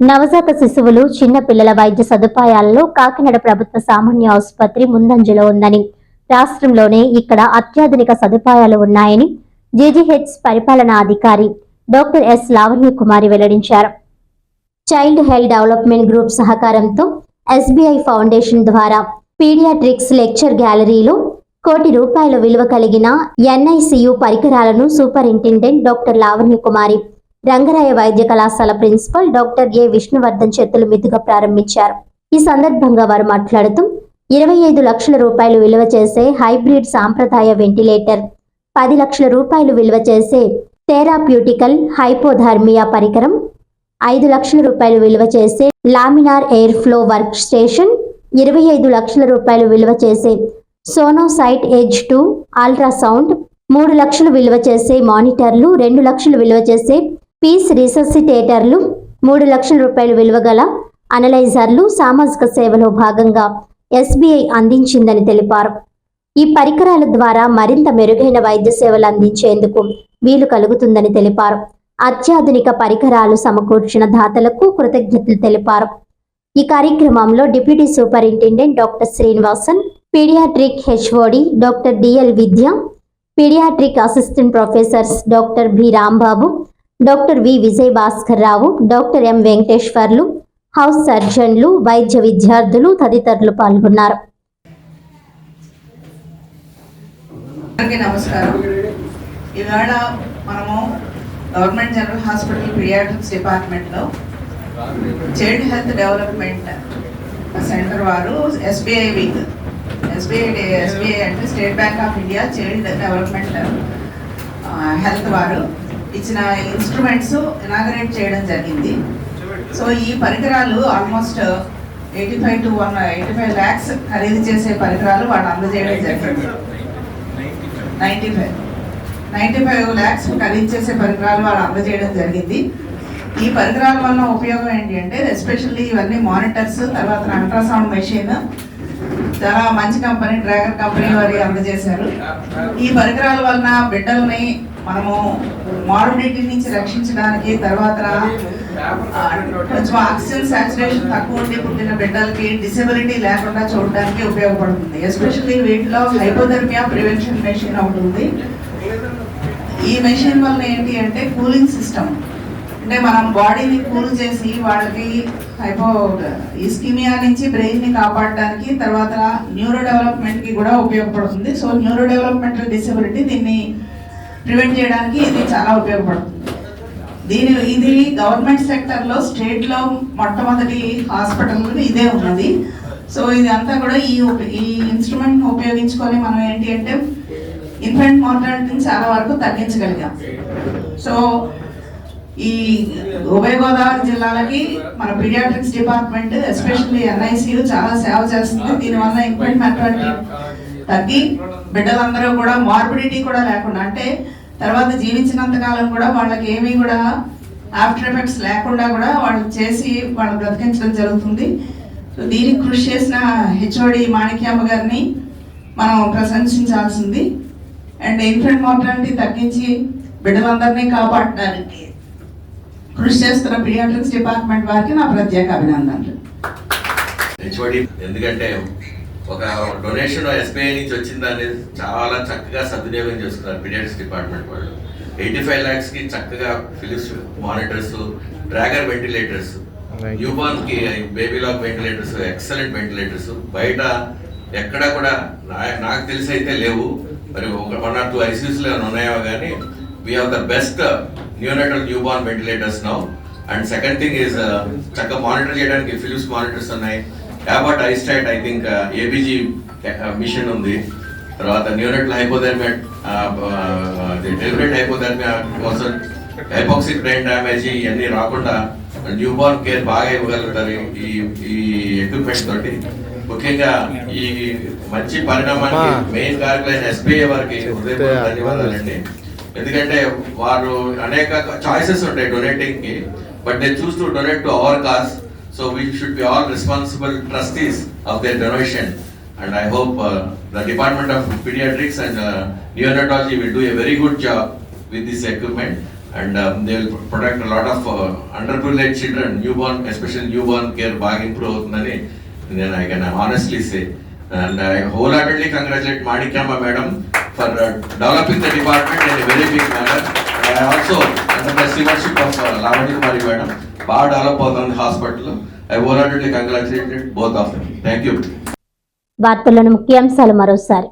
నవజాత శిశువులు చిన్నపిల్లల వైద్య సదుపాయాలలో కాకినాడ ప్రభుత్వ సామాన్య ఆసుపత్రి ముందంజలో ఉందని. రాష్ట్రంలోనే ఇక్కడ అత్యాధునిక సదుపాయాలు ఉన్నాయని జీజీహెచ్ పరిపాలనా అధికారి డాక్టర్ ఎస్ లావణ్య కుమారి వెల్లడించారు. చైల్డ్ హెల్త్ డెవలప్మెంట్ గ్రూప్ సహకారంతో ఎస్బీఐ ఫౌండేషన్ ద్వారా పీడియాట్రిక్స్ లెక్చర్ గ్యాలరీలో కోటి రూపాయల విలువ కలిగిన ఎన్ఐసియు పరికరాలను సూపరింటెండెంట్ డాక్టర్ లావణ్య కుమారి రంగరాయ వైద్య కళాశాల ప్రిన్సిపల్ డాక్టర్ ఏ విష్ణువర్ధన్ చేతుల మీదుగా ప్రారంభించారు. ఈ సందర్భంగా వారు మాట్లాడుతూ ఇరవై ఐదు లక్షల రూపాయలు విలువ చేసే హైబ్రిడ్ సాంప్రదాయ వెంటిలేటర్ పది లక్షల రూపాయలు విలువ చేసే థెరాప్యూటికల్ హైపోథర్మియా పరికరం ఐదు లక్షల రూపాయలు విలువ చేసే laminar air flow work station ఇరవై ఐదు లక్షల రూపాయలు విలువ చేసే సోనోసైట్ ఎడ్జ్ టూ అల్ట్రాసౌండ్ మూడు లక్షలు విలువ చేసే మానిటర్లు రెండు లక్షలు విలువ చేసే పీస్ రిససిటేటర్లు మూడు లక్షల రూపాయలు విలువ గల అనలైజర్లు సామాజిక సేవలో భాగంగా ఎస్బీఐ అందించిందని తెలిపారు. ఈ పరికరాల ద్వారా మరింత మెరుగైన వైద్య సేవలు అందించేందుకు వీలు కలుగుతుందని తెలిపారు. అత్యాధునిక పరికరాలు సమకూర్చిన దాతలకు కృతజ్ఞతలు తెలిపారు. ఈ కార్యక్రమంలో deputy superintendent doctor Srinivasan paediatric HOD doctor DL Vidya paediatric assistant professors doctor B Rambabu doctor V Vijay Bhaskar Rao doctor M Venkateswarlu house సర్జన్లు వైద్య విద్యార్థులు తదితరులు పాల్గొన్నారు. నమస్కారం. ఇవాళ మనము గవర్నమెంట్ జనరల్ హాస్పిటల్ పీడియాట్రిక్స్ డిపార్ట్మెంట్లో చైల్డ్ హెల్త్ డెవలప్మెంట్ సెంటర్ వారు SBI week SBI SBI అంటే state bank of India child development health వారు. ఇచ్చిన ఇన్స్ట్రుమెంట్స్ ఇనాగరేట్ చేయడం జరిగింది. సో ఈ పరికరాలు almost eighty five to one eighty five lakhs ఖరీదు చేసే పరికరాలు వాళ్ళు అందజేయడం జరిగింది. Ninety five ninety five lakhs ఖరీదు చేసే పరికరాలు వాళ్ళు అందజేయడం జరిగింది. ఈ పరికరాల వల్ల ఉపయోగం ఏంటి అంటే ఎస్పెషల్లీ ఇవన్నీ మానిటర్స్ తర్వాత అల్ట్రాసౌండ్ మెషిన్ చాలా మంచి కంపెనీ డ్రాగన్ కంపెనీ వారి అందజేశారు. ఈ పరికరాల వలన బిడ్డల్ని మనము మార్బిడిటీ నుంచి రక్షించడానికి తర్వాత కొంచెం ఆక్సిజన్ సాచురేషన్ తక్కువ ఉండి పుట్టిన బిడ్డలకి డిసెబిలిటీ లేకుండా చూడడానికి ఉపయోగపడుతుంది. ఎస్పెషల్లీ వీటిలో హైపోథర్మియా ప్రివెన్షన్ మెషిన్ ఒకటి ఉంది. ఈ మెషిన్ వల్ల ఏంటి అంటే కూలింగ్ సిస్టమ్. అంటే మనం బాడీని కూల్ చేసి వాళ్ళకి హైపో ఇస్కిమియా నుంచి బ్రెయిన్ని కాపాడడానికి తర్వాత న్యూరో డెవలప్మెంట్కి కూడా ఉపయోగపడుతుంది. సో న్యూరో డెవలప్మెంటల్ డిసెబిలిటీ దీన్ని ప్రివెంట్ చేయడానికి ఇది చాలా ఉపయోగపడుతుంది. దీని ఇది గవర్నమెంట్ సెక్టర్లో స్టేట్లో మొట్టమొదటి హాస్పిటల్ ఇదే ఉన్నది. సో ఇది అంతా కూడా ఈ ఈ ఇన్స్ట్రుమెంట్ ఉపయోగించుకొని మనం ఏంటి అంటే ఇన్ఫెంట్ మార్టాలిటీని చాలా వరకు తగ్గించగలిగాం. సో ఈ ఉభయ గోదావరి జిల్లాలకి మన పీడియాట్రిక్స్ డిపార్ట్మెంట్ ఎస్పెషల్లీ ఎన్ఐసియు చాలా సేవ చేస్తుంది. దీనివల్ల ఇన్ఫెంట్ మార్టాలిటీ తగ్గి బిడ్డలందరూ కూడా మార్బిడిటీ కూడా లేకుండా అంటే తర్వాత జీవించినంత కాలం కూడా వాళ్ళకి ఏమీ కూడా ఆఫ్టర్ ఎఫెక్ట్స్ లేకుండా కూడా వాళ్ళు చేసి వాళ్ళు బ్రతికించడం జరుగుతుంది. సో దీనికి కృషి చేసిన హెచ్ఓడి మాణిక్యమ్మ గారిని మనం ప్రశంసించాల్సింది. అండ్ ఇన్ఫెంట్ మార్టాలిటీ తగ్గించి బిడ్డలందరినీ కాపాడడానికి కృషి చేస్తున్న పీడియాట్రిక్స్ డిపార్ట్మెంట్ వారికి నా ప్రత్యేక అభినందనలు. హెచ్ఓడి ఎందుకంటే ఒక డొనేషన్ ఎస్బీఐ నుంచి వచ్చిన దాన్ని చాలా చక్కగా సద్వినియోగం చేసుకున్నారు పీడియాట్రిక్స్ డిపార్ట్మెంట్ వాళ్ళు. ఎయిటీ ఫైవ్ ల్యాక్స్కి చక్కగా Philips monitors Drager ventilators new బార్న్కి baby lock ventilators excellent ventilators. బయట ఎక్కడ కూడా నాకు తెలిసి అయితే లేవు. మరి ఒక వన్ ఆర్ టూ ఐసీయూస్లో ఉన్నాయో కానీ we have the best neonatal new born ventilators now and second thing is చక్కగా మానిటర్ చేయడానికి ఫిలిప్స్ మానిటర్స్ ఉన్నాయి. Abbott iStat I think ABG machine ఉంది. తర్వాత న్యూనటల్ హైపోథర్మియా డెలిబరేట్ హైపోథర్మియా కోసం హైపాక్సిక్ బ్రెయిన్ డ్యామేజ్ ఇవన్నీ రాకుండా న్యూ బార్న్ కేర్ బాగా ఇవ్వగలుగుతారు ఈ ఈ ఎక్విప్మెంట్ తోటి. ముఖ్యంగా ఈ మంచి పరిణామానికి మెయిన్ కారకులైన ఎస్బీఐ వారికి హృదయపూర్వక ధన్యవాదాలండి. ఎందుకంటే వారు అనేక చాయిసెస్ ఉంటాయి డొనేటింగ్కి. But they choose to donate to our Cause so we should be all responsible trustees of their donation and I hope the department of paediatrics and neonatology will do a very good job with this equipment. And they will protect lot of under privilege children newborn especial newborn care బాగా improve అవుతుందని నేను I can honestly say and I wholeheartedly congratulate Manikyamma madam for developing the department in very big matter I also under stewardship of Lavanya Kumari madam బాగా develop అవుతుంది hospital I whole congratulated both of them thank you వార్తలను ముఖ్యాంశాలు మరోసారి.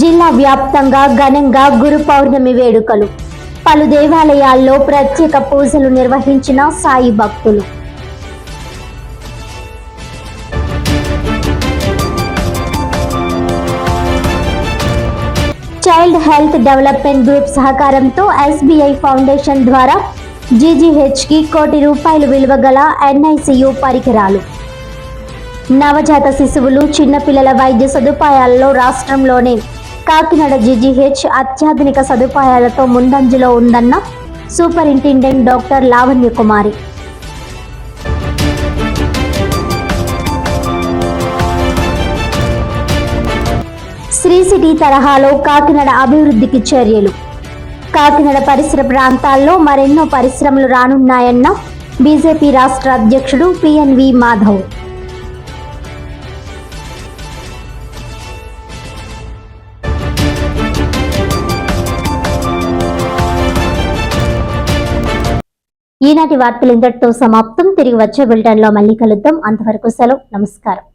జిల్లా వ్యాప్తంగా ఘనంగా గురు పౌర్ణమి వేడుకలు. పలు దేవాలయాల్లో ప్రత్యేక పూజలు నిర్వహించిన సాయి భక్తులు. వరల్డ్ హెల్త్ డెవలప్మెంట్ గ్రూప్ సహకారంతో ఎస్బీఐ ఫౌండేషన్ ద్వారా జీజీహెచ్కి కోటి రూపాయలు విలువ గల ఎన్ఐసియు పరికరాలు. నవజాత శిశువులు చిన్నపిల్లల వైద్య సదుపాయాలలో రాష్ట్రంలోనే కాకినాడ జీజీహెచ్ అత్యాధునిక సదుపాయాలతో ముందంజలో ఉందన్న superintendent doctor Lavanya Kumari. Sri City తరహాలో కాకినాడ అభివృద్ధికి చర్యలు. కాకినాడ పరిసర ప్రాంతాల్లో మరెన్నో పరిశ్రమలు రానున్నాయన్న బీజేపీ రాష్ట్ర అధ్యక్షుడు పిఎన్వి మాధవ్. ఈనాటి వార్తలు ఇంతటితో సమాప్తం. తిరిగి వచ్చే బులెటిన్లో మళ్ళీ కలుద్దాం. అంతవరకు సెలవు. నమస్కారం.